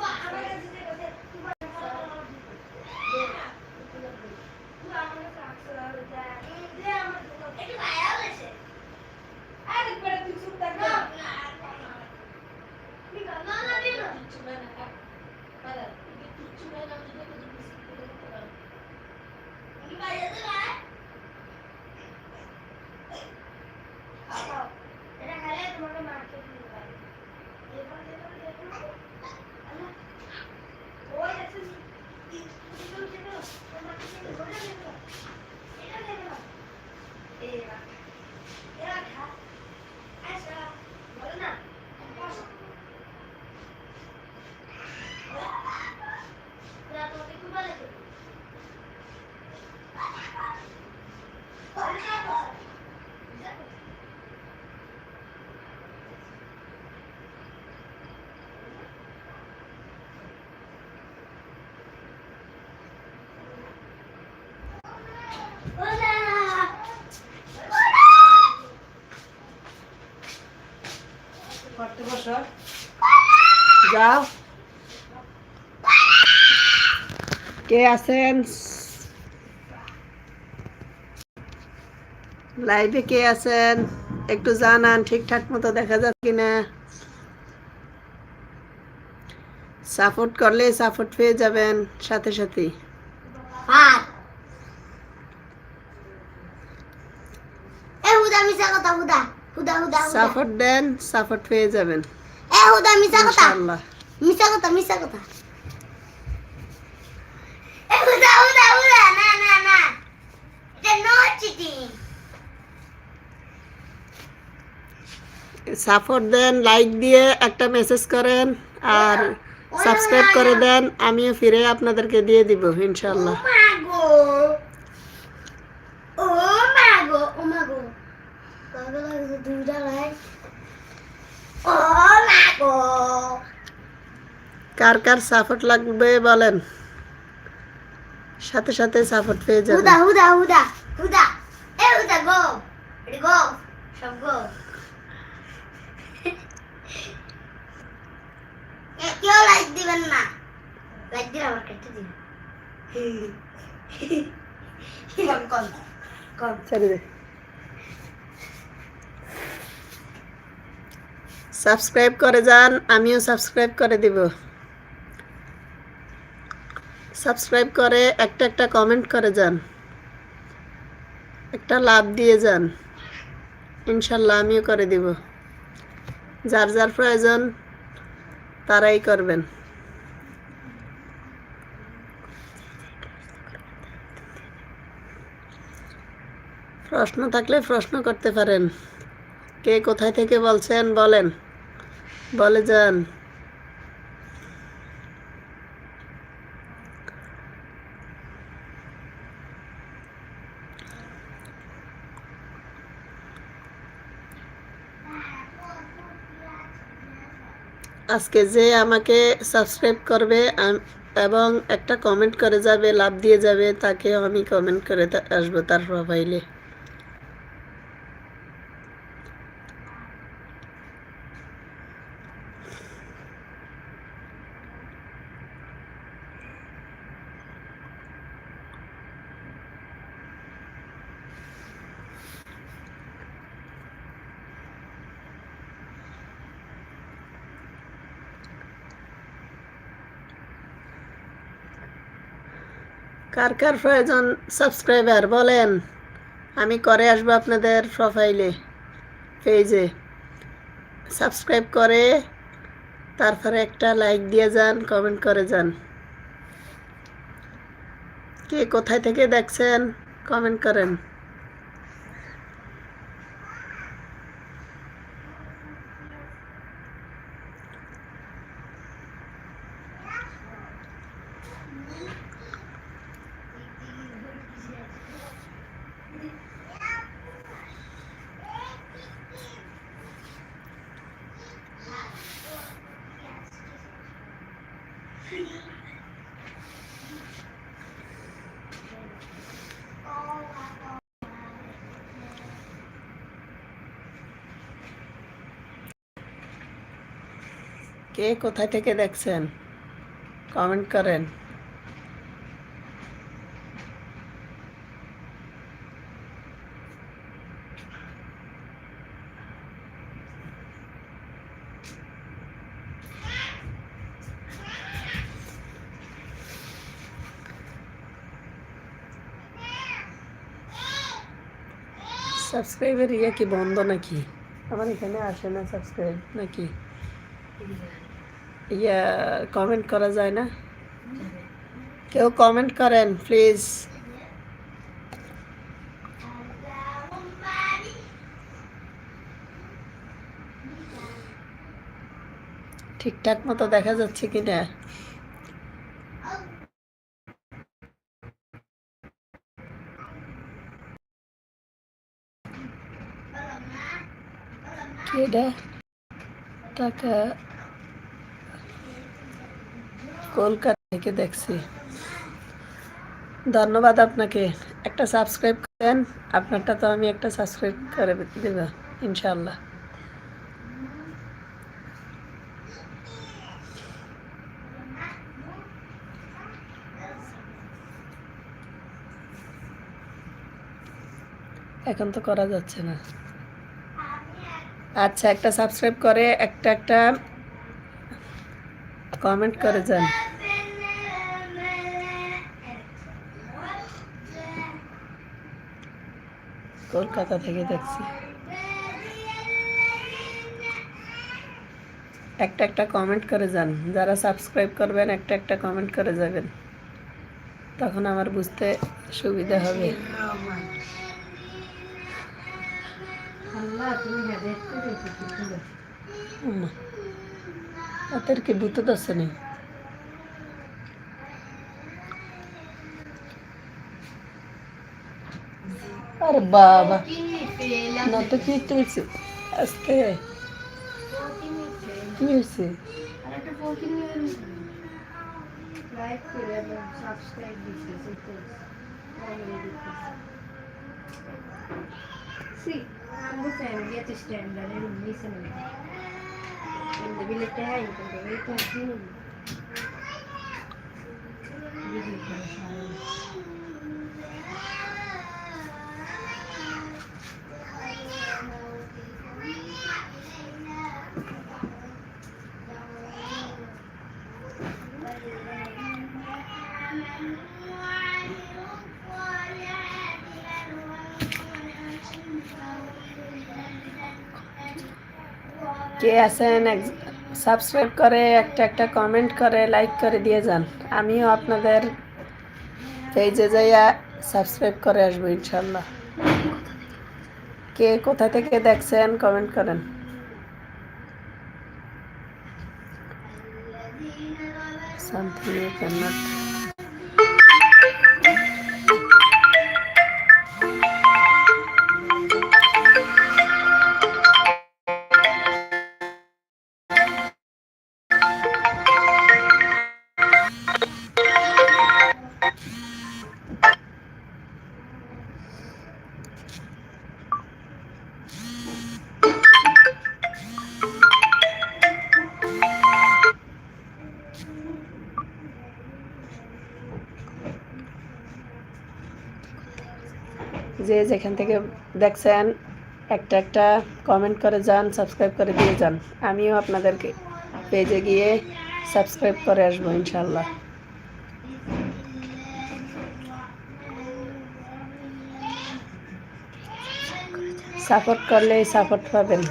Yeah. কে আছেন? লাইভে কে আছেন? একটু জানান ঠিকঠাক মতো দেখা যাচ্ছে কিনা? সাপোর্ট করলে সাপোর্ট পেয়ে যাবেন সাথে সাথে সাপোর্ট দেন সাপোর্ট পেয়ে যাবেন। কথা। কথা কথা এ হুদা হুদা হুদা না না না এটা no cheating support then like দিয়ে একটা মেসেজ করেন আর সাবস্ক্রাইব করে দেন আমিও ফিরে আপনাদেরকে দিয়ে দিব ইনশাল্লাহ কার কার সাপোর্ট লাগবে বলেন? সাথে সাথে সাপোর্ট পেয়ে হুদা যাবেন। হুদা হুদা হুদা এ গো সব কেউ লাইক দিবেন না। লাইক দিলে আবার কেটে সাবস্ক্রাইব করে যান, আমিও সাবস্ক্রাইব করে দিব। সাবস্ক্রাইব করে একটা একটা কমেন্ট করে যান। একটা লাভ দিয়ে যান। ইনশাল্লাহ আমিও করে দিব। যার যার প্রয়োজন, তারাই করবেন। প্রশ্ন থাকলে প্রশ্ন করতে পারেন। কে কোথায় থেকে বলছেন, বলেন। বলে যান। আজকে যে আমাকে সাবস্ক্রাইব করবে এবং একটা কমেন্ট করে যাবে, লাভ দিয়ে যাবে তাকে আমি কমেন্ট করে আসব তার প্রোফাইলে কার কার প্রয়োজন সাবস্ক্রাইবার বলেন? আমি করে আসব আপনাদের প্রোফাইলে পেজে সাবস্ক্রাইব করে, তারপরে একটা লাইক দিয়ে যান কমেন্ট করে যান। কে কোথায় থেকে দেখছেন কমেন্ট করেন। কে কোথায় থেকে দেখছেন? কমেন্ট করেন। সাবস্ক্রাইবের ইয়ে কি বন্ধ নাকি? আমার এখানে আসে না সাবস্ক্রাইব নাকি? ইয়া কমেন্ট করা যায় না? কেউ কমেন্ট করেন প্লিজ ঠিকঠাক মতো দেখা যাচ্ছে কি না কেডা? টাকা কলকাতা থেকে দেখছি। ধন্যবাদ আপনাকে। একটা সাবস্ক্রাইব করেন, আপনারটা তো আমি একটা সাবস্ক্রাইব করে দেব ইনশাল্লাহ এখন তো করা যাচ্ছে না। আচ্ছা একটা সাবস্ক্রাইব করে, একটা একটা কমেন্ট করে যান। কলকাতা থেকে দেখছি। একটা একটা কমেন্ট করে যান। যারা সাবস্ক্রাইব করবেন একটা একটা কমেন্ট করে যাবেন। তখন আমার বুঝতে সুবিধা হবে। উম্মা, ওদের কি ভূত আছে নি আরে বাবা না তো কি তুলছে আজকে কি হয়েছে Sí, ambos family at the standard and listening. Thank you. কে আছেন সাবস্ক্রাইব করে, একটা একটা কমেন্ট করে, লাইক করে দিয়ে যান। আমিও আপনাদের পেজে যাইয়া সাবস্ক্রাইব করে আসব ইনশাল্লাহ। কে কোথা থেকে দেখছেন, কমেন্ট করেন। something you cannot যে যেখান থেকে দেখছেন, একটা একটা কমেন্ট করে যান সাবস্ক্রাইব করে দিয়ে যান। আমিও আপনাদেরকে পেজে গিয়ে সাবস্ক্রাইব করে আসব ইনশাল্লাহ সাপোর্ট করলেই সাপোর্ট পাবেন।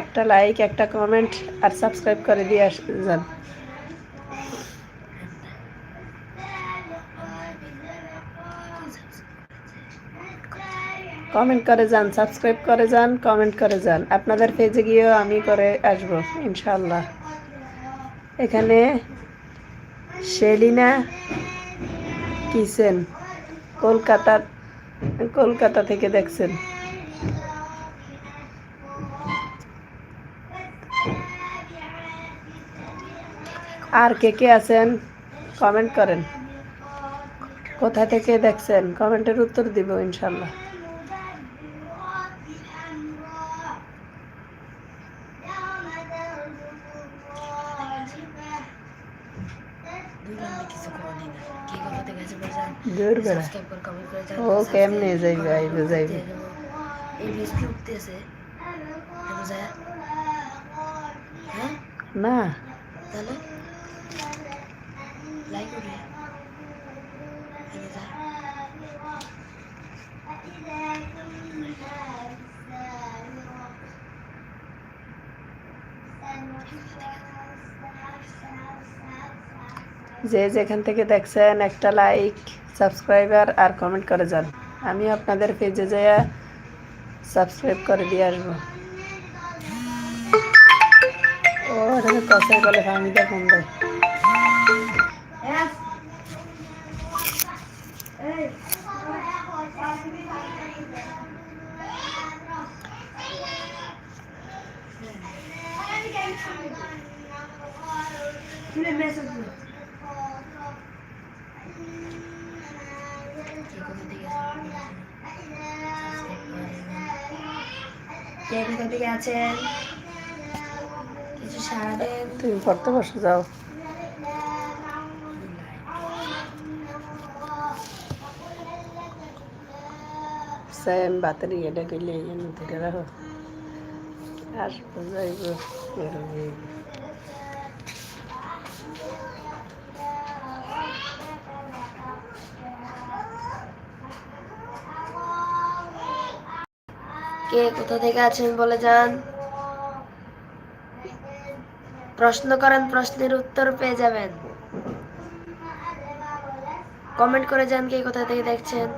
একটা লাইক একটা কমেন্ট আর সাবস্ক্রাইব করে দিয়ে যান। কমেন্ট করে যান, সাবস্ক্রাইব করে যান, কমেন্ট করে যান। আপনাদের পেজে গিয়েও আমি করে আসব ইনশাল্লাহ এখানে শেলিনা কিচেন কলকাতা কলকাতা থেকে দেখছেন। আর কে কে আছেন? কমেন্ট করেন। কোথা থেকে দেখছেন? কমেন্টের উত্তর দিব ইনশাল্লাহ কিছু করে না কে কথা থেকে আছে বলছেন দূর বেড়া সাবস্ক্রাইব করে কমেন্ট করে যান ও কেমনে যাইবে আইবে যাইবে এই রেসিপি উঠতেছে বুঝা হ্যাঁ না তাহলে লাইক করে যে যেখান থেকে দেখছেন একটা লাইক সাবস্ক্রাইবার আর কমেন্ট করে যান। আমি আপনাদের পেজে যাইয়া সাবস্ক্রাইব করে দিয়ে আসব। ও এখানে কষাই বলে ফামিদা ফোন দেয় মেসেজ কে কোথা থেকে থেকে তুমি পড়তে বসে, যাও। দেখছেন বাতের ইয়েটা করলে রাখো। আসব, যাইব কে কোথা থেকে আছেন বলে যান। প্রশ্ন করেন, প্রশ্নের উত্তর পেয়ে যাবেন। কমেন্ট করে যান কে কোথা থেকে দেখছেন।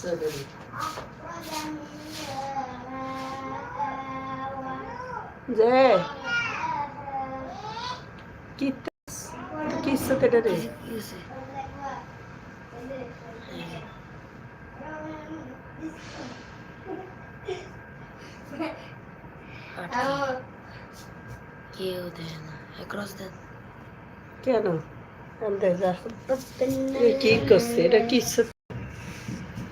أخرج منها ماءها যে ومرعاها কি কি সাথে রে কেউ দেয় না ক্রস দেন কেন আনতে যা এ কি করছে এটা কি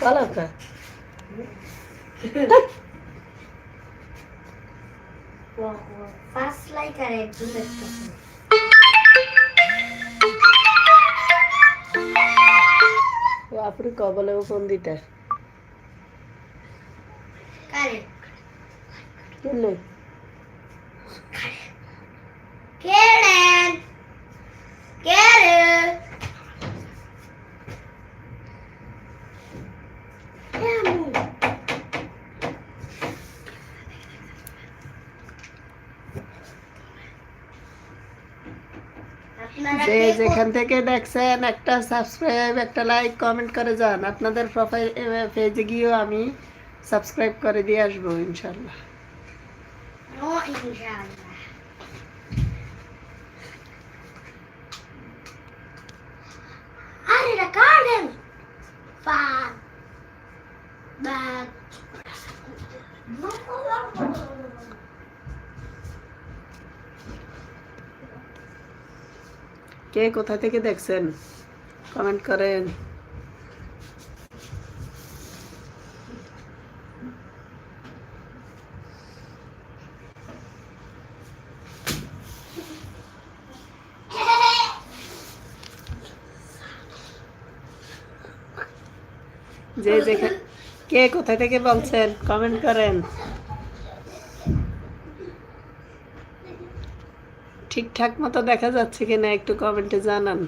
পালাও কা Fast like a red bullet. ও আপনি কবলে ফোন দিতে. কেন Karen. Karen. আপনারা যে কে যেখান থেকে দেখছেন একটা সাবস্ক্রাইব একটা লাইক কমেন্ট করে যান। আপনাদের প্রোফাইল পেজে গিয়েও আমি সাবস্ক্রাইব করে দিয়ে আসব, ইনশাল্লাহ। নো ইনশাআল্লাহ আরে রেকর্ডিং ফান বাট কে কোথা থেকে দেখছেন? কমেন্ট করেন। যে যেখানে কে কোথা থেকে বলছেন? কমেন্ট করেন। ঠিকঠাক মতো দেখা যাচ্ছে কিনা একটু কমেন্টে জানান।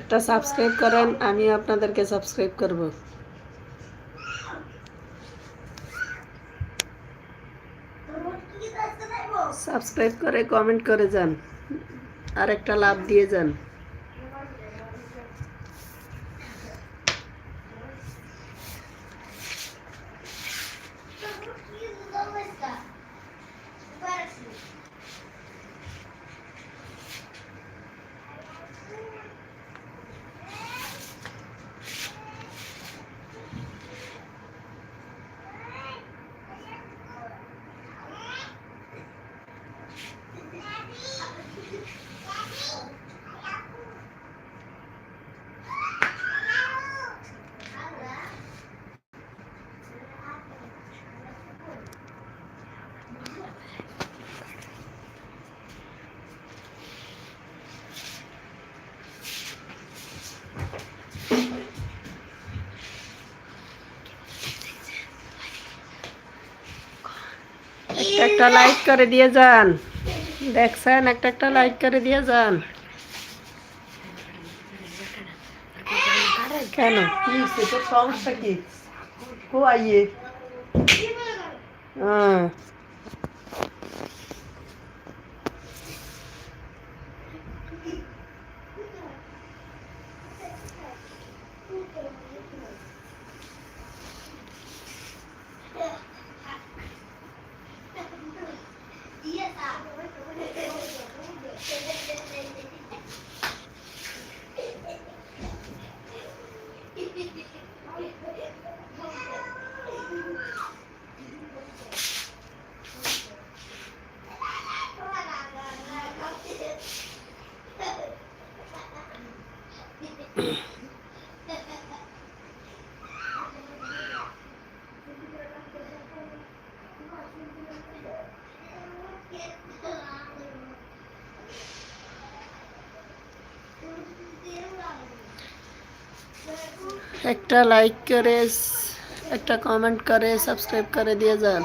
একটা সাবস্ক্রাইব করেন আমি আপনাদেরকে সাবস্ক্রাইব করব। সাবস্ক্রাইব করে কমেন্ট করে যান। আর একটা লাভ দিয়ে যান। একটা লাইক করে দিয়ে যান। দেখছেন, একটা একটা লাইক করে দিয়ে যান। কেন? কি হয়েছে তোর সমস্যা কি? কো আইয়ে। হ্যাঁ একটা লাইক করে একটা কমেন্ট করে সাবস্ক্রাইব করে দিয়ে যান।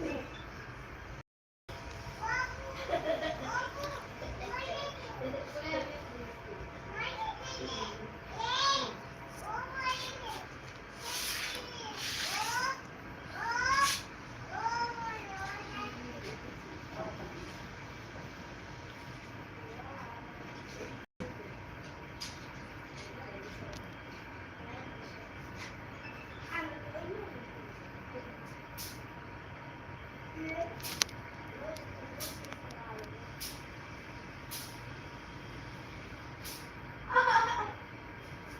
Yeah.